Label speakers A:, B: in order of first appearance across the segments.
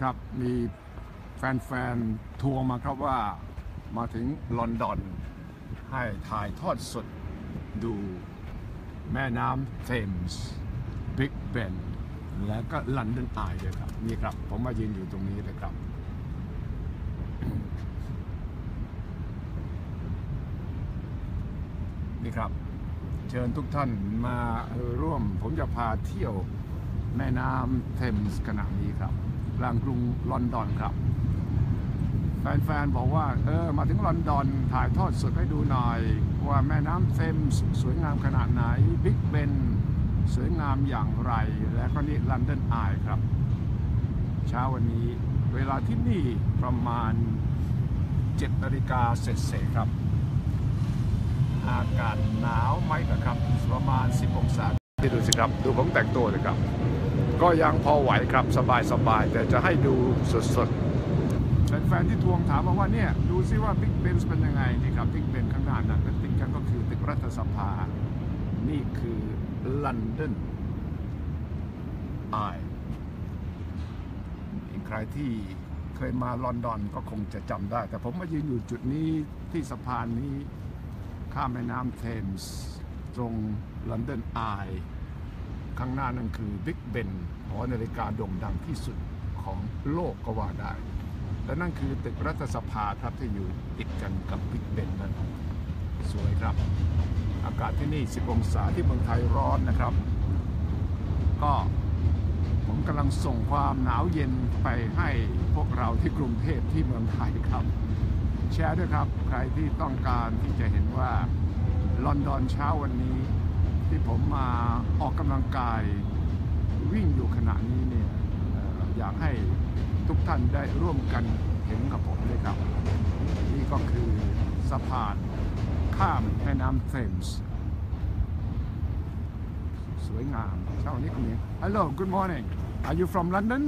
A: ครับ มีแฟนๆทวงมาครับว่ามาถึงลอนดอน ให้ถ่ายทอดสดดูแม่น้ำเทมส์บิ๊กเบนและก็ลอนดอนไอด้วยครับ นี่ครับ ผมมายืนอยู่ตรงนี้เลยครับ นี่ครับ เชิญทุกท่านมาร่วม ผมจะพาเที่ยวแม่น้ำเทมส์ขณะนี้ครับ กลางกรุงลอนดอนครับ แฟนๆ บอกว่า เออ มาถึงลอนดอนถ่ายทอดสดให้ดูหน่อย ว่าแม่น้ำเทมส์สวยงามขนาดไหนบิ๊กเบนสวยงามอย่างไร และก็นี่ลอนดอนไอครับ เช้าวันนี้เวลาที่นี่ประมาณ7นาฬิกาเสร็จๆครับ อากาศหนาวไหมนะครับ ประมาณ 10 องศาที่ดูสิครับ ดูผมแต่งตัวเลยครับ ก็ยังพอไหวครับสบายๆ แต่จะให้ดูสดๆแฟนๆที่ทวงถามมาว่าเนี่ย ดูซิว่าบิ๊กเบนส์เป็นยังไงนี่ครับบิ๊กเบนข้างหน้านั่นติดกันก็คือตึกรัฐสภา นี่คือลอนดอนไอใครที่เคยมาลอนดอนก็คงจะจำได้ แต่ผมมายืนอยู่จุดนี้ที่สะพานนี้ข้ามแม่น้ำเทมส์ตรงลอนดอนไอ ข้างหน้านั่นคือบิ๊กเบนหอนาฬิกาโด่งดังที่สุดของโลกก็ว่าได้ และนั่นคือตึกรัฐสภาครับที่อยู่ติดกันกับบิ๊กเบนนั้นสวยครับ อากาศที่นี่ 10 องศาที่เมืองไทยร้อนนะครับ ก็ผมกำลังส่งความหนาวเย็นไปให้พวกเราที่กรุงเทพที่เมืองไทยครับ แชร์ด้วยครับ ใครที่ต้องการที่จะเห็นว่าลอนดอนเช้าวันนี้ ที่ผมมาออกกำลังกายวิ่งอยู่ขณะนี้เนี่ยเอ่ออยากให้ทุกท่านได้ร่วมกันเห็นกับผมด้วยครับ นี่ก็คือสะพานข้ามแม่น้ำเทมส์สวยงามเช้าวันนี้คุณนี้ Hello good morning Are you from London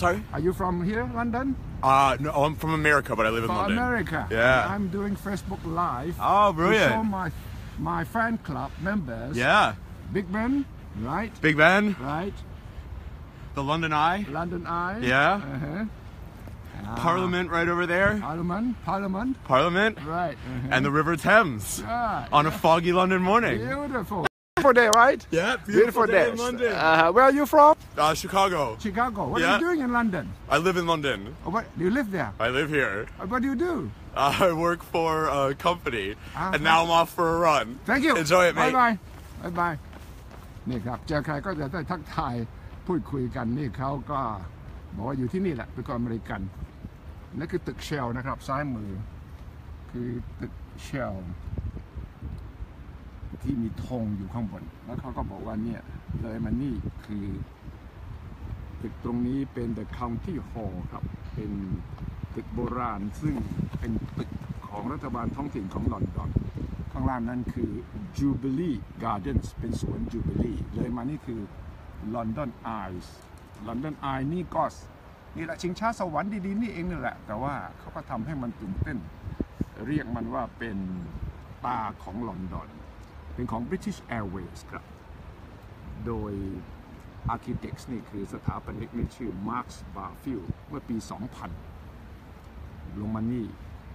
B: Sorry?
A: Are you from here London
B: Uh, no, I'm from America, but I live in
A: from
B: London.
A: America.
B: Yeah.
A: I'm doing Facebook Live.
B: Oh,
A: to
B: brilliant.
A: show my my fan club members.
B: Yeah.
A: Big Ben, right?
B: Big Ben,
A: Right.
B: the London Eye,
A: London Eye.
B: Yeah.
A: Uh-huh.
B: Parliament right over there,
A: Parliament. Parliament.
B: Parliament,
A: Right. uh-huh.
B: and the River Thames
A: Right.
B: on a foggy London morning.
A: Beautiful. Beautiful day, right?
B: Yeah,
A: Beautiful,
B: day
A: day.
B: in London.
A: Uh, where are you from?
B: Uh, Chicago.
A: Chicago. What are you doing in London?
B: I live in London.
A: Oh, what, you live there?
B: I live here.
A: Uh, What do you do?
B: I work for a company,
A: Ah,
B: and now I'm off for a run.
A: Thank you.
B: Enjoy it,
A: Bye
B: mate.
A: bye. Bye bye. นี่ครับเจอใครก็จะได้ทักทายพูดคุยกันนี่เขาก็บอกว่าอยู่ที่นี่แหละเป็นคนอเมริกันนั่นคือตึกเชลนะครับ ซ้ายมือ คือตึกเชลที่มีธงอยู่ข้างบน แล้วเขาก็บอกว่าเนี่ยเลยมานี่คือ ตึกตรงนี้เป็น The County Hall ครับ เป็น ตึกโบราณ ซึ่งเป็นตึกของรัฐบาลท้องถิ่นของลอนดอน ข้างล่างนั้นคือ Jubilee Gardens เป็นสวน Jubilee เลยมานี่คือ London Eyes London Eye นี่ก็สนี่แหละชิงช้าสวรรค์ดีๆ นี่เองนี่แหละ แต่ว่าเขาก็ทำให้มันตื่นเต้น เรียกมันว่าเป็นตาของลอนดอน เป็นของ British Airways ครับ โดย Architects นี่คือสถาปนิกนี่ชื่อ Mark Barfield เมื่อปี 2000 ลงมานี่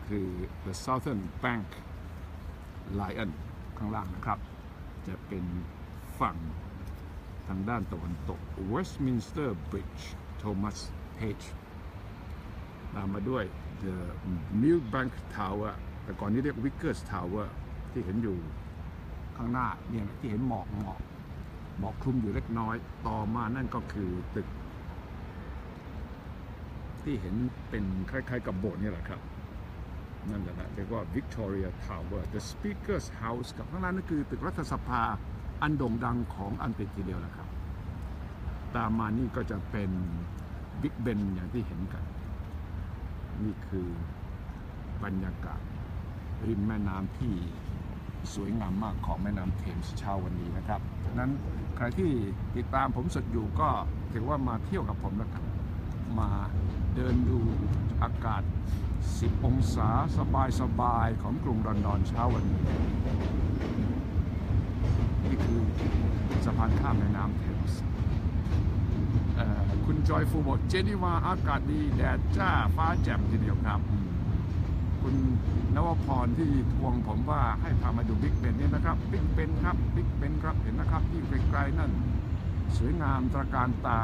A: คือ The Southern Bank Lion ข้างล่างนะครับ จะเป็นฝั่งทางด้านตะวันตก Westminster Bridge Thomas Page ตามมาด้วย The Millbank Tower แต่ก่อนนี้เรียก Vickers Tower ที่เห็นอยู่ข้างหน้าเนี่ยที่เห็นหมอกหมอกหมอกคลุมอยู่เล็กน้อย ต่อมานั่นก็คือตึก ที่เห็นเป็นคล้ายๆกับโบสถ์นี่แหละครับนั่นแหละนะเรียกว่า Victoria Tower The Speaker's House กับข้างล่างนั่นคือตึกรัฐสภาอันโด่งดังของอังกฤษทีเดียวนะครับ ตามมานี่ก็จะเป็น Big Ben อย่างที่เห็นกัน นี่คือบรรยากาศ ริมแม่น้ำที่สวยงามมากของแม่น้ำเทมส์เช้าวันนี้นะครับฉะนั้นใครที่ติดตามผมสดอยู่ก็ถือว่ามาเที่ยวกับผมแล้วกัน มาเดินดูอากาศ 10 องศาสบายๆของกรุงลอนดอนเช้าวันนี้ นี่คือสะพานข้ามแม่น้ำเทมส์คุณจอยฟูบอกเจนีวาอากาศดี แดดจ้าฟ้าแจ่มทีเดียวครับ คุณนวพรที่ทวงผมว่าให้พามาดูบิ๊กเบนเนี่ยนะครับบิ๊กเบนครับบิ๊กเบนครับเห็นนะครับที่ไกลๆนั่น สวยงามตระการตา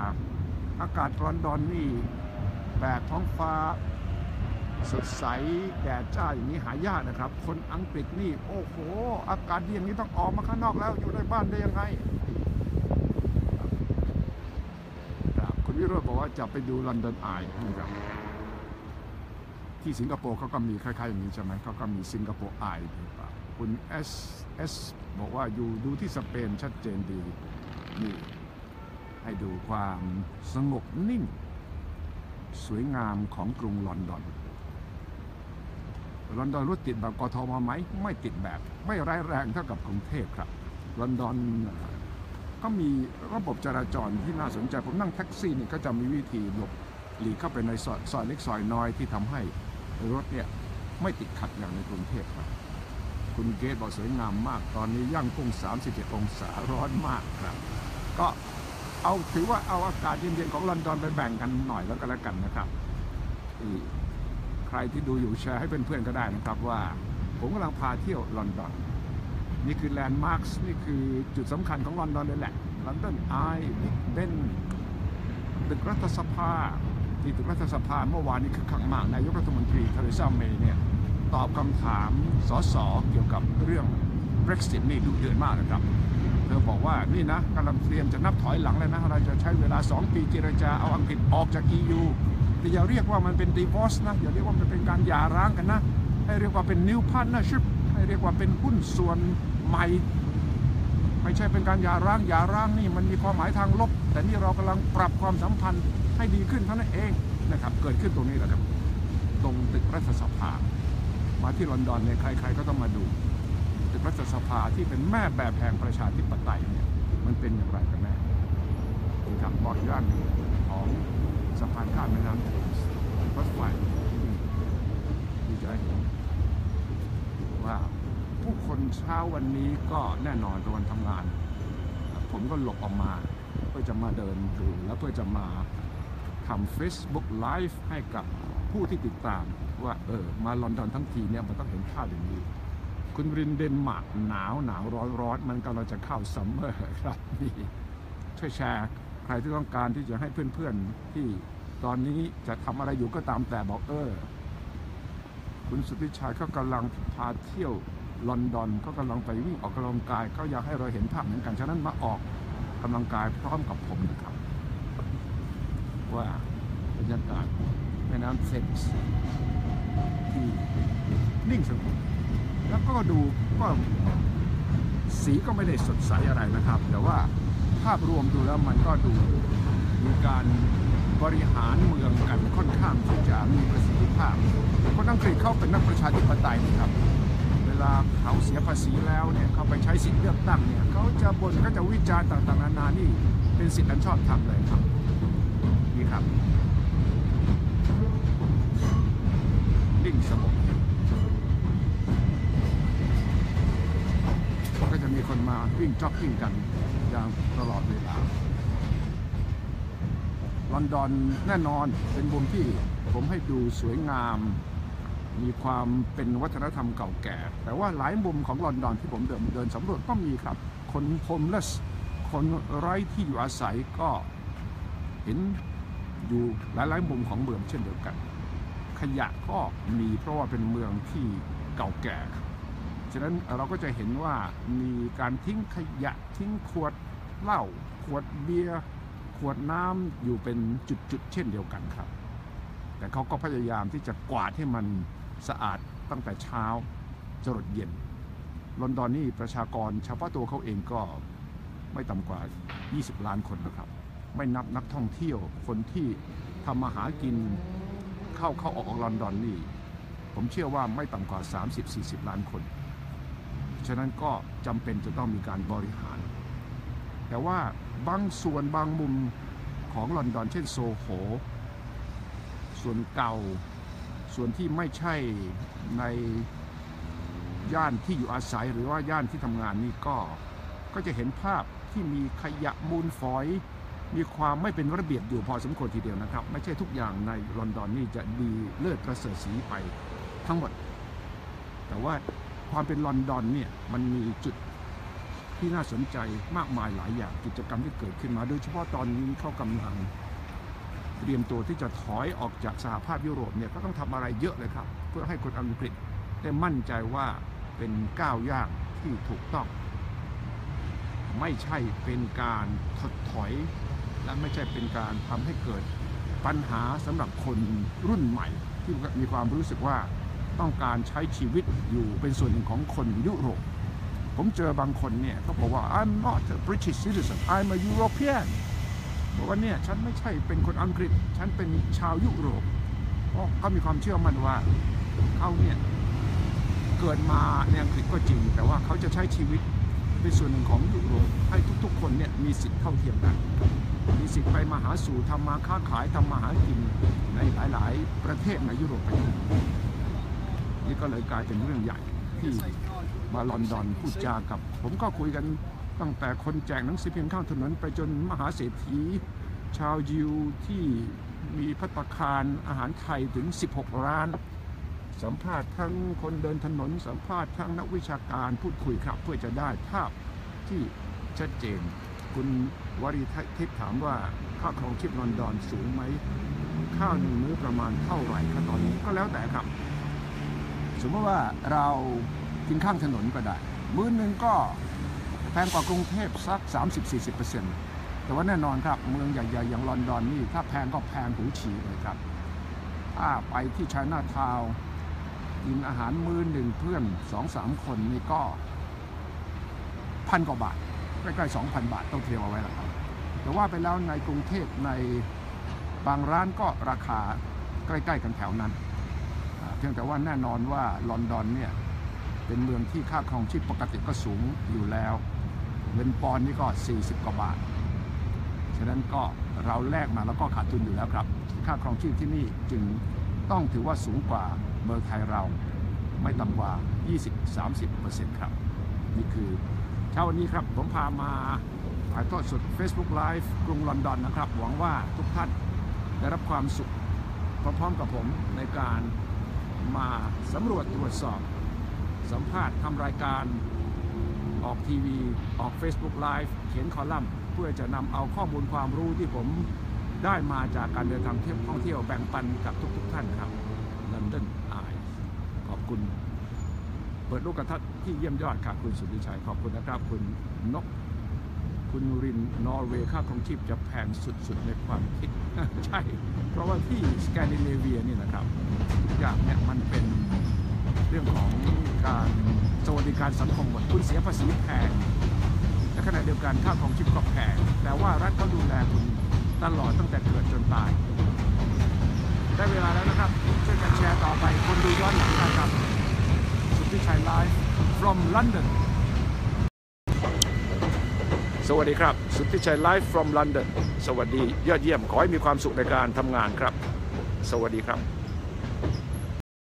A: อากาศลอนดอนนี่แปลกท้องฟ้า สดใสแดดจ้าอย่างนี้หายากนะครับ คนอังกฤษนี่ โอ้โห อากาศดีอย่างนี้ต้องออกมาข้างนอกแล้วอยู่ในบ้านได้ยังไงครับคุณวิโรจน์บอกว่าจะไปดูลอนดอนไอนะครับที่สิงคโปร์เขาก็มีคล้ายๆอย่างนี้ใช่ไหมเขาก็มีสิงคโปร์ไอหรือเปล่าคุณเอสเอสบอกว่าอยู่ดูที่สเปนชัดเจนดีนี่ ให้ดูความสงบนิ่ง สวยงามของกรุงลอนดอน ลอนดอนรถติดแบบกทมไหมไม่ติดแบบ ไม่ร้ายแรงเท่ากับกรุงเทพครับ ลอนดอนก็มีระบบจราจรที่น่าสนใจ ผมนั่งแท็กซี่นี่ก็จะมีวิธีหลบหลีกเข้าไปในซอยซอยเล็กซอยน้อยที่ทำให้รถเนี่ยไม่ติดขัดอย่างในกรุงเทพครับ คุณเกตบอกสวยงามมาก ตอนนี้ย่างกุ้ง37 องศาร้อนมากครับ ก็ เอาถือว่าเอาอากาศเย็นๆของลอนดอนไปแบ่งกันหน่อยแล้วก็แล้วกันนะครับใครที่ดูอยู่แชร์ให้เพื่อนๆก็ได้นะครับว่า ผมกำลังพาเที่ยวลอนดอน นี่คือแลนด์มาร์คนี่คือจุดสำคัญของลอนดอนเลยแหละลอนดอนไอบิ๊กเบนตึกรัฐสภาที่ตึกรัฐสภาเมื่อวานนี้คือขักมากนายกรัฐมนตรีเทเรซาเมย์เนี่ยตอบคำถามสสเกี่ยวกับเรื่อง Brexit นี่ดุเดือดมากนะครับ เธอบอกว่านี่นะกำลังเตรียมจะนับถอยหลังแล้วนะ เราจะใช้เวลา 2 ปีเจรจาเอาอังกฤษออกจาก EU แต่อย่าเรียกว่ามันเป็น divorce นะอย่าเรียกว่ามันเป็นการหย่าร้างกันนะ ให้เรียกว่าเป็น new partnership ให้เรียกว่าเป็นหุ้นส่วนใหม่ ไม่ใช่เป็นการหย่าร้างหย่าร้างนี่มันมีความหมายทางลบ แต่นี่เรากำลังปรับความสัมพันธ์ให้ดีขึ้นเท่านั้นเองนะครับเกิดขึ้นตรงนี้แหละครับ ตรงตึกรัฐสภา มาที่ลอนดอนเนี่ยใคร ๆ ก็ต้องมาดู รัฐสภาที่เป็นแม่แบบแห่งประชาธิปไตยเนี่ยมันเป็นอย่างไรกันแน่นี่ครับอย่านของสะพานข้ามแม่น้ำเทมส์รถไฟที่จะให้เห็นว่าผู้คนเช้าวันนี้ก็แน่นอนเป็นวันทำงาน ผมก็หลบออกมา เพื่อจะมาเดินดูแล้วเพื่อจะมาทำ Facebook Live ให้กับผู้ที่ติดตามว่าเออมาลอนดอนทั้งทีเนี่ยมันต้องเห็นภาพอย่างนี้ คุณรินเดนมาร์กหนาวหนาวร้อนร้อนมันกำลังจะเข้าซัมเมอร์ครับนี่ช่วยแชร์ใครที่ต้องการที่จะให้เพื่อนๆที่ตอนนี้จะทำอะไรอยู่ก็ตามแต่บอกเออ คุณสุธิชัยเขากำลังพาเที่ยวลอนดอนเขากำลังไปวิ่งออกกำลังกายเขาอยากให้เราเห็นภาพเหมือนกัน ฉะนั้นมาออกกำลังกายพร้อมกับผมนะครับ ว่าบรรยากาศแม่น้ำเซนส์ที่นิ่งสงบ แล้ว ก็ดูก็สีก็ไม่ได้สดใสอะไรนะครับ แต่ว่าภาพรวมดูแล้วมันก็ดูมีการบริหารเมืองกันค่อนข้างที่จะมีประสิทธิภาพ คนอังกฤษเขาเป็นนักประชาธิปไตยนะครับ เวลาเขาเสียภาษีแล้วเนี่ยเขาไปใช้สิทธิเลือกตั้งเนี่ยเขาจะบ่นเขาจะวิจารณ์ต่างๆนานานี่เป็นสิทธิอันชอบธรรมเลยครับนี่ครับนิ่งสงบ ก็จะมีคนมาวิ่ง จ็อกกิ้งกันอย่างตลอดเวลา ลอนดอนแน่นอนเป็นมุมที่ผมให้ดูสวยงาม มีความเป็นวัฒนธรรมเก่าแก่ แต่ว่าหลายมุมของลอนดอนที่ผมเดินเดินสำรวจก็มีครับ คนโฮมเลสคนไร้ที่อยู่อาศัยก็เห็นอยู่หลายๆมุมของเมืองเช่นเดียวกัน ขยะก็มีเพราะว่าเป็นเมืองที่เก่าแก่ ฉะนั้นเราก็จะเห็นว่ามีการทิ้งขยะทิ้งขวดเหล้าขวดเบียร์ขวดน้ำอยู่เป็นจุดๆเช่นเดียวกันครับ แต่เขาก็พยายามที่จะกวาดให้มันสะอาดตั้งแต่เช้าจรดเย็น ลอนดอนนี่ประชากรเฉพาะตัวเขาเองก็ไม่ต่ำกว่า 20 ล้านคนนะครับ ไม่นับนักท่องเที่ยวคนที่ทำมาหากินเข้าเข้าออกออกลอนดอนนี่ ผมเชื่อว่าไม่ต่ำกว่า 30-40 ล้านคน ฉะนั้นก็จำเป็นจะต้องมีการบริหาร แต่ว่าบางส่วนบางมุมของลอนดอน เช่นโซโห ส่วนเก่า ส่วนที่ไม่ใช่ในย่านที่อยู่อาศัยหรือว่าย่านที่ทำงานนี่ก็ ก็จะเห็นภาพที่มีขยะมูลฝอย มีความไม่เป็นระเบียบอยู่พอสมควรทีเดียวนะครับ ไม่ใช่ทุกอย่างในลอนดอนนี่จะดีเลิศประเสริฐสีไปทั้งหมด แต่ว่า ความเป็นลอนดอนเนี่ยมันมีจุดที่น่าสนใจมากมายหลายอย่างกิจกรรมที่เกิดขึ้นมา โดยเฉพาะตอนนี้เขากำลังเตรียมตัวที่จะถอยออกจากสหภาพยุโรปเนี่ยก็ต้องทำอะไรเยอะเลยครับ เพื่อให้คนอังกฤษได้มั่นใจว่าเป็นก้าวย่างที่ถูกต้อง ไม่ใช่เป็นการถดถอย และไม่ใช่เป็นการทำให้เกิดปัญหาสำหรับคนรุ่นใหม่ ที่มีความรู้สึกว่า ต้องการใช้ชีวิตอยู่เป็นส่วนหนึ่งของคนยุโรป ผมเจอบางคนเนี่ยเขาบอกว่า I'm not a British citizen I'm a European บอกว่าเนี่ยฉันไม่ใช่เป็นคนอังกฤษ ฉันเป็นชาวยุโรป เพราะเขามีความเชื่อมั่นว่าเขาเนี่ยเกิดมาในอังกฤษก็จริง แต่ว่าเขาจะใช้ชีวิตเป็นส่วนหนึ่งของยุโรป ให้ทุกๆ คนเนี่ยมีสิทธิ์เท่าเทียมกัน มีสิทธิ์ไปมาหาสู่ทำมาค้าขายทำมาหากินในหลาย ๆ ประเทศในยุโรปไปด้วย นี่ก็เลยกลายเป็นเรื่องใหญ่ที่มาลอนดอนพูดจากับ ผมก็คุยกันตั้งแต่คนแจกหนังสือพิมพ์ข้างถนน ไปจนมหาเศรษฐี ชาวยิวที่มีพัตตาคารอาหารไทยถึง 16 ร้าน สัมภาษณ์ทั้งคนเดินถนน สัมภาษณ์ทั้งนักวิชาการพูดคุยครับเพื่อจะได้ภาพที่ชัดเจน คุณวรีทิพย์ถามว่าค่าครองชีพลอนดอนสูงไหมข้าวหนึ่งมื้อประมาณเท่าไหร่ครับตอนนี้ก็แล้วแต่ครับ มมติว่าเรากินข้างถนนก็ได้ มื้อหนึ่งก็แพงกว่ากรุงเทพสัก 30-40%แต่ว่าแน่นอนครับ เมืองใหญ่ๆอย่างลอนดอนนี่ถ้าแพงก็แพงหูฉี่เลยครับถ้าไปที่ช i นาทาวกินอาหารมื้อหนึ่งเพื่อนสองสามคนนี่ก็พันกว่าบาทใกล้ๆ2,000บาทต้องเตรียมเอาไว้แล้วครับ แต่ว่าไปแล้วในกรุงเทพในบางร้านก็ราคาใกล้ ๆ กันแถวนั้น พียงแต่ว่าแน่นอนว่าลอนดอนเนี่ยเป็นเมืองที่ค่าครองชีพปกติก็สูงอยู่แล้วเงินปอนด์นี่ก็ 40 กว่าบาท ฉะนั้นก็เราแลกมาแล้วก็ขาดทุนอยู่แล้วครับ ค่าครองชีพที่นี่จึงต้องถือว่าสูงกว่าเมืองไทยเราไม่ต่ำกว่า 20-30%ครับ นี่คือเช้าวันนี้ครับผมพามาถ่ายทอดสด Facebook Live กรุงลอนดอนนะครับ หวังว่าทุกท่านได้รับความสุขพร้อมๆกับผมในการ มาสำรวจตรวจสอบ สัมภาษณ์ทำรายการ ออกทีวี ออก Facebook Live เขียนคอลัมน์ เพื่อจะนำเอาข้อมูลความรู้ที่ผมได้มาจากการเดินทางเที่ยวท่องเที่ยวแบ่งปันกับทุกๆท่านครับ London Eye ขอบคุณ เปิดลูกกระทัดที่เยี่ยมยอดครับคุณสุทธิชัยขอบคุณนะครับ คุณนก คุณรินนอร์เวย์ค่าครองชีพจะแพงสุดๆในความคิด ใช่ เพราะว่าที่สแกนดิเนเวียนี่นะครับทุกอย่างเนี่ยมันเป็นเรื่องของการสวัสดิการสังคมหมดคุณเสียภาษีแพงและขณะเดียวกันค่าครองชีพก็แพงแต่ว่ารัฐเขาดูแลคุณตลอดตั้งแต่เกิดจนตาย ได้เวลาแล้วนะครับ ช่วยกันแชร์ต่อไปคนดูย้อนหลังนะครับ สุทธิชัยไลฟ์ from London สวัสดีครับ สุทธิชัยไลฟ์ from London สวัสดียอดเยี่ยม ขอให้มีความสุขในการทำงานครับ สวัสดีครับ